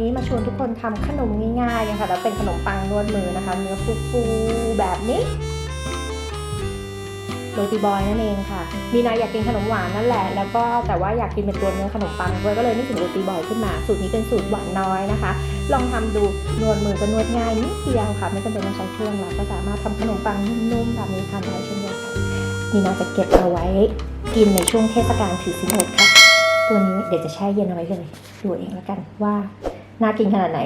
นี้มาชวนทุกคนทำขนมง่ายๆกันค่ะแล้วเป็นขนมปังนวดมือนะคะ เนื้อฟูๆแบบนี้โรตีบอยนั่นเองค่ะ มีนายอยากกินขนมหวานนั่นแหละ แล้วก็แต่ว่าอยากกินเป็นตัวเนื้อขนมปังด้วยก็เลยนึกถึงโรตีบอยขึ้นมา สูตรนี้เป็นสูตรหวานน้อยนะคะ ลองทำดูนวดมือก็นวดง่ายนิดเดียวค่ะ ไม่จำเป็นต้องใช้เครื่องเราก็สามารถทำขนมปังนุ่มๆแบบนี้ทานได้เช่นเดียวกันมีนาจะเก็บเอาไว้กินในช่วงเทศกาลถือศีลอดค่ะ ตัวนี้เดี๋ยวจะแช่เย็นเอาไว้เลยดูเองแล้วกันว่า น่ากินขนาดไหน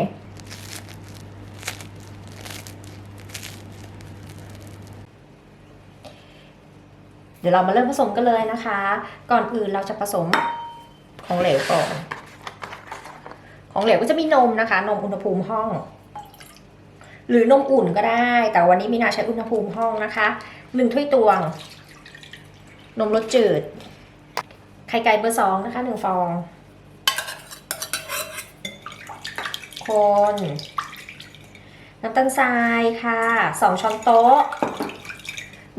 เดี๋ยวเรามาเริ่มผสมกันเลยนะคะ ก่อนอื่นเราจะผสมของเหลวก่อน ของเหลวก็จะมีนมนะคะ นมอุณหภูมิห้อง หรือนมอุ่นก็ได้ แต่วันนี้มีนาใช้อุณหภูมิห้องนะคะหนึ่งถ้วยตวง นมรสจืด ไข่ไก่เบอร์สองนะคะหนึ่งฟอง คน น้ำตาลทรายค่ะสองช้อนโต๊ะ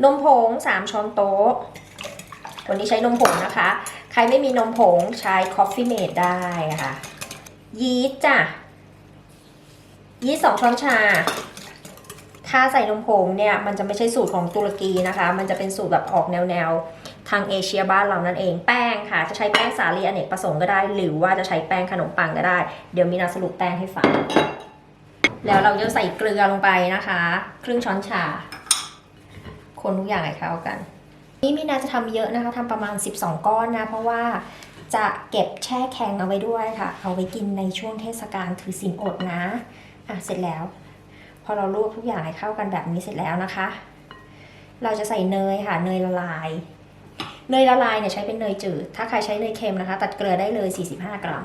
นมผงสามช้อนโต๊ะ วันนี้ใช้นมผงนะคะ ใครไม่มีนมผงใช้ Coffee Mate ได้ค่ะ ยีสต์จ้ะ ยีสต์สองช้อนชา ถ้าใส่นมผงเนี่ย มันจะไม่ใช่สูตรของตุรกีนะคะ มันจะเป็นสูตรแบบออกแนวแนว ทางเอเชียบ้านเรานั่นเองแป้งค่ะ จะใช้แป้งสาลีอเนกประสงค์ก็ได้ หรือว่าจะใช้แป้งขนมปังก็ได้ เดี๋ยวมีนาสรุปแป้งให้ฟัง แล้วเราจะใส่เกลือลงไปนะคะ ครึ่งช้อนชา คนทุกอย่างให้เข้ากัน นี่มีนาจะทำเยอะนะคะทำประมาณ 12 ก้อนนะ เพราะว่าจะเก็บแช่แข็งเอาไว้ด้วยค่ะ เอาไว้กินในช่วงเทศกาลถือศีลอดนะอะเสร็จแล้ว พอเราลวกทุกอย่างให้เข้ากันแบบนี้เสร็จแล้วนะคะ เราจะใส่เนยค่ะ เนยละลาย เนยละลายเนี่ยใช้เป็นเนยจืด ถ้าใครใช้เนยเค็มนะคะ ตัดเกลือได้เลย 45 กรัม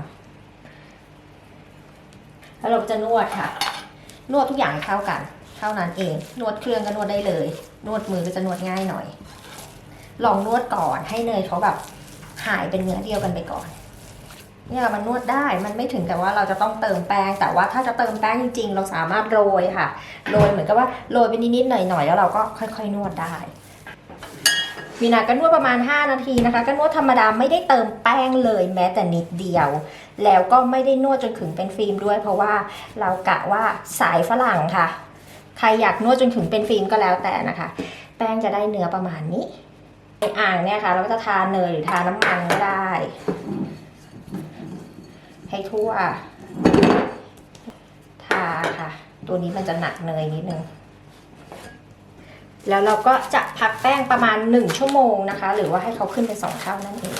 แล้วเราจะนวดค่ะ นวดทุกอย่างให้เข้ากัน เท่านั้นเอง นวดเครื่องก็นวดได้เลย นวดมือก็จะนวดง่ายหน่อย ลองนวดก่อนให้เนยเขาแบบหายเป็นเนื้อเดียวกันไปก่อน เนี่ยมันนวดได้ มันไม่ถึงแต่ว่าเราจะต้องเติมแป้ง แต่ว่าถ้าจะเติมแป้งจริง ๆ เราสามารถโรยค่ะ โรยเหมือนกับว่าโรยไปนิดๆหน่อยๆแล้วเราก็ค่อย ๆ นวดได้ มีนาก็นวดประมาณ 5 นาทีนะคะก็นวดธรรมดาไม่ได้เติมแป้งเลยแม้แต่นิดเดียว แล้วก็ไม่ได้นวดจนถึงเป็นฟิล์มด้วย เพราะว่าเรากะว่าสายฝรั่งค่ะ ใครอยากนวดจนถึงเป็นฟิล์มก็แล้วแต่นะคะ แป้งจะได้เนื้อประมาณนี้ในอ่างเนี่ยค่ะเราก็จะทาเนยหรือทาน้ำมันก็ได้ ให้ทั่ว ทาค่ะ ตัวนี้มันจะหนักเนยนิดนึง แล้วเราก็จะพักแป้งประมาณ 1 ชั่วโมงนะคะ หรือว่าให้เขาขึ้นเป็น2เท่านั่นเอง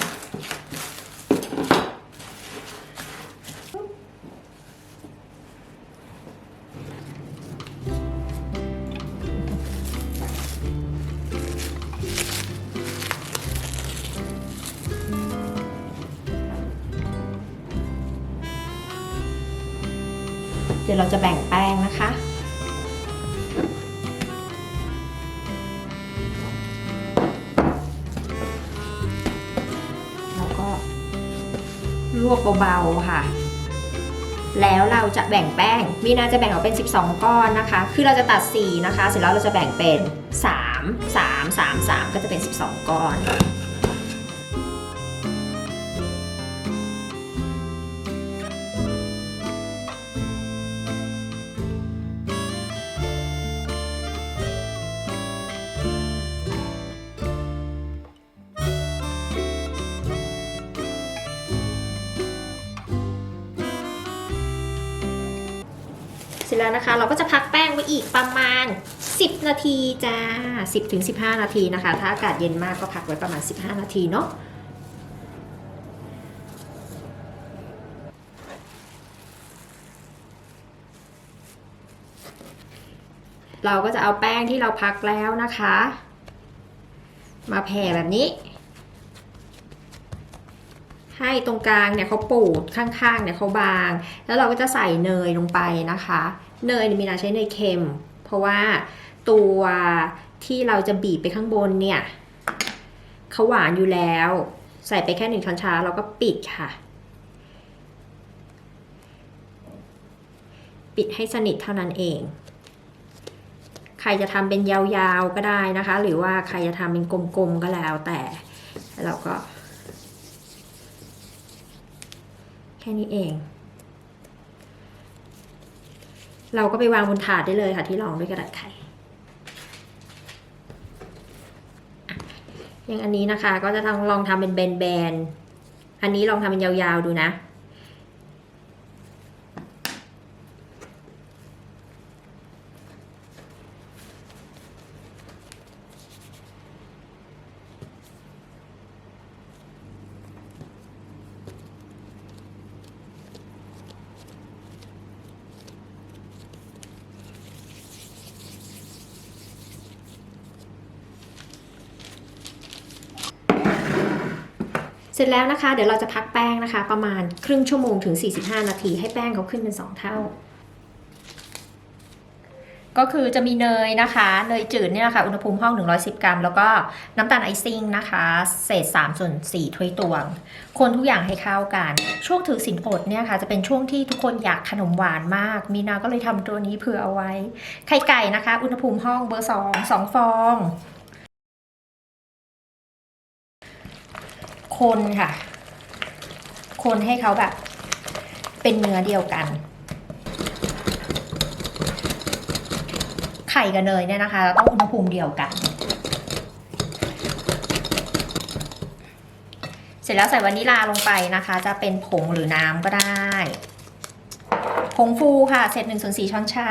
เดี๋ยวเราจะแบ่งแป้งนะคะ วกเบาๆค่ะ แล้วเราจะแบ่งแป้งมีนาจะแบ่งออกเป็น 12 ก้อนนะคะ คือเราจะตัด 4 นะคะ เสร็จแล้วเราจะแบ่งเป็น 3 3 3 3 ก็จะเป็น 12 ก้อน สร็จแล้วนะคะ เราก็จะพักแป้งไว้อีกประมาณ 10 นาทีจ้า 10ถึง15 นาทีนะคะ ถ้าอากาศเย็นมากก็พักไว้ประมาณ 15 นาทีเนาะเราก็จะเอาแป้งที่เราพักแล้วนะคะ มาแผ่แบบนี้ ให้ตรงกลางเนี่ยเขาปูดข้างๆเนี่ยเขาบาง แล้วเราก็จะใส่เนยลงไปนะคะ เนยมีนาใช้เนยเค็ม เพราะว่าตัวที่เราจะบีบไปข้างบนเนี่ยเขาหวานอยู่แล้ว ใส่ไปแค่หนึ่งช้อนชาเราก็ปิดค่ะ ปิดให้สนิทเท่านั้นเอง ใครจะทำเป็นยาวๆก็ได้นะคะ หรือว่าใครจะทำเป็นกลมๆก็แล้วแต่ เราก็ แค่นี้เอง เราก็ไปวางบนถาดได้เลยค่ะ ที่รองด้วยกระดาษไข่อย่างอันนี้นะคะ ก็จะลอลองทำเป็นแบนๆอันนี้ลองทำเป็นยาวๆดูนะ ร็จแล้วนะคะ เดี๋ยวเราจะพักแป้งนะคะ ประมาณครึ่งชั่วโมงถึง 45 นาทีให้แป้งเขาขึ้นเป็น 2 เท่า ก็คือจะมีเนยนะคะ เนยจืดเนี่ยนะคะอุณหภูมิห้อง 110 กรัม แล้วก็น้ำตาลไอซิ่งนะคะ เศษ3ส่วน4ถ้วยตวง คนทุกอย่างให้เข้ากัน ช่วงถือสินอดเนี่ยค่ะ จะเป็นช่วงที่ทุกคนอยากขนมหวานมาก มีนาก็เลยทำตัวนี้เผื่อเอาไว้ ไข่ไก่นะคะ อุณหภูมิห้องเบอร์ 2 2 ฟอง คนค่ะ คนให้เขาแบบ เป็นเนื้อเดียวกัน ไข่กับเนยเนี่ยนะคะเราต้องอุณหภูมิเดียวกัน เสร็จแล้วใส่วานิลาลงไปนะคะ จะเป็นผงหรือน้ำก็ได้ผงฟูค่ะเศษหนึ่งส่วนสี่ช้อนชา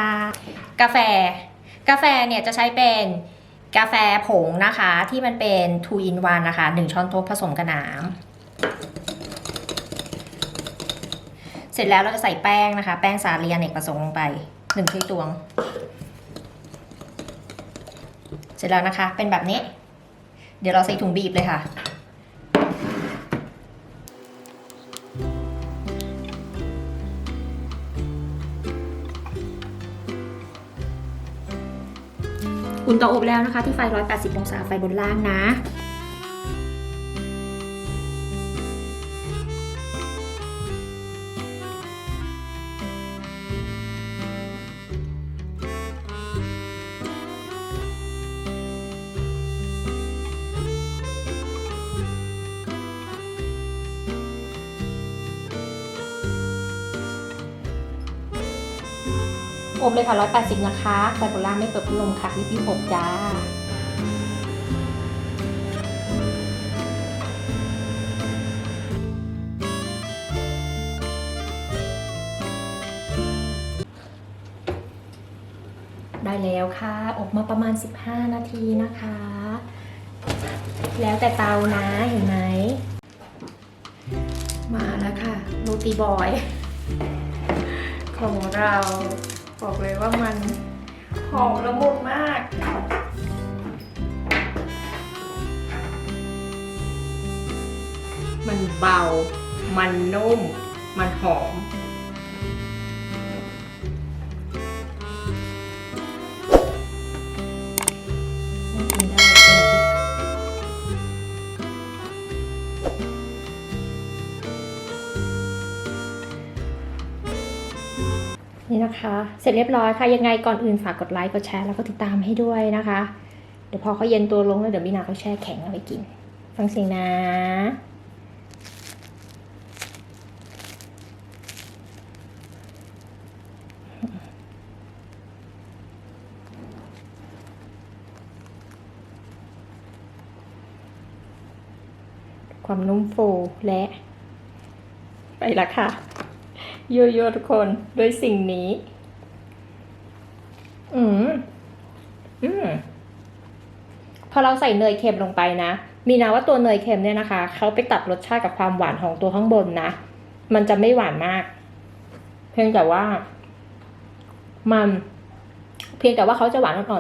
กาแฟ กาแฟเนี่ยจะใช้เป็น กาแฟผงนะคะที่มันเป็น two in one นะคะหนึ่งช้อนโต๊ะผสมกับน้ำเสร็จแล้วเราจะใส่แป้งนะคะ แป้งสาลีอเนกประสงค์ลงไปหนึ่งถ้วยตวง เสร็จแล้วนะคะเป็นแบบนี้ เดี๋ยวเราใส่ถุงบีบเลยค่ะ อุ่นเตาอบแล้วนะคะที่ไฟ 180 องศาไฟบนล่างนะ อบเลยค่ะ 180 นะคะไฟบนล่างไม่เปิดพัดลมค่ะรีบๆอบจ้าได้แล้วค่ะ อบมาประมาณ 15 นาทีนะคะ แล้วแต่เตานะเห็นไหม มาแล้วค่ะโรตีบอย ของเรา บอกเลยว่ามันหอมละมุนมาก มันเบา มันนุ่ม มันหอม นี่นะคะ เสร็จเรียบร้อยค่ะ ยังไงก่อนอื่นฝากกดไลค์กดแชร์แล้วก็ติดตามให้ด้วยนะคะ เดี๋ยวพอเขาเย็นตัวลงแล้วเดี๋ยวบินาเขาแช่แข็งเอาไปกิน ฟังเสียงนะความนุ่มฟูและ ไปละค่ะ ยั่วๆทุกคนด้วยสิ่งนี้ อืม อืม พอเราใส่เนยเค็มลงไปนะ มีนะว่าตัวเนยเค็มเนี่ยนะคะ เขาไปตัดรสชาติกับความหวานของตัวข้างบนนะ มันจะไม่หวานมาก เพียงแต่ว่า มัน เพียงแต่ว่าเขาจะหวานอ่อน